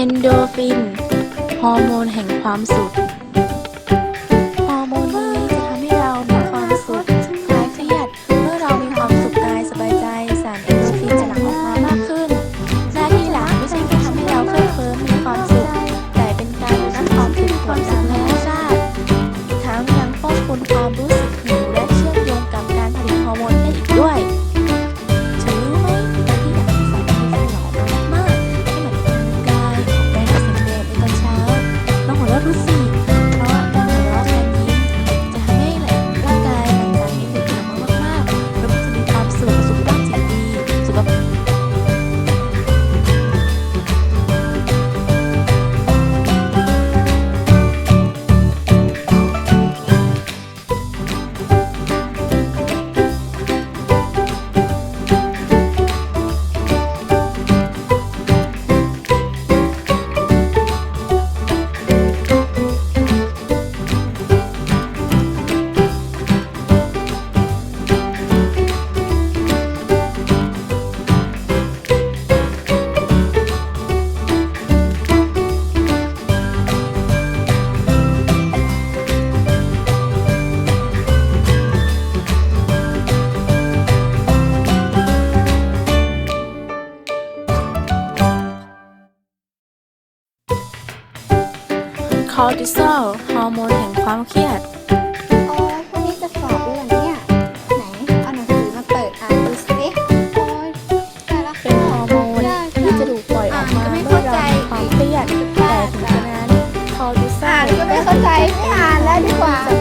อนโดฟิน ฮอร์โมนแห่งความสุข ฮอร์โมนนี้จะทำให้เรามีความสุขคลายเครียด เมื่อเรามีความสุขกายสบายใจ สารเอนโดฟินจะหลั่งออกมามากขึ้น หน้าที่หลักไม่ใช่แค่ทำให้เราเพลิดเพลินมีความสุข แต่เป็นการรับความสุขความสุขธรรมชาติ ทั้งยังควบคุมความ อร์ติซอลฮอร์โมนแห่งความเครียด โอ้ยพรุ่งนี้จะสอบหรือยังเนี่ย ไหน เอาหนังสือมาเปิดอ่านดูสิโอ้ยแต่ละเป็นฮอร์โมนที่จะถูกปล่อยออกมาเมื่อเรามีความเครียดแต่ถึงกระนั้นคอร์ติซออ่านลก็ไม่เข้าใจไม่อ่านแล้วดีกว่าโอ้ย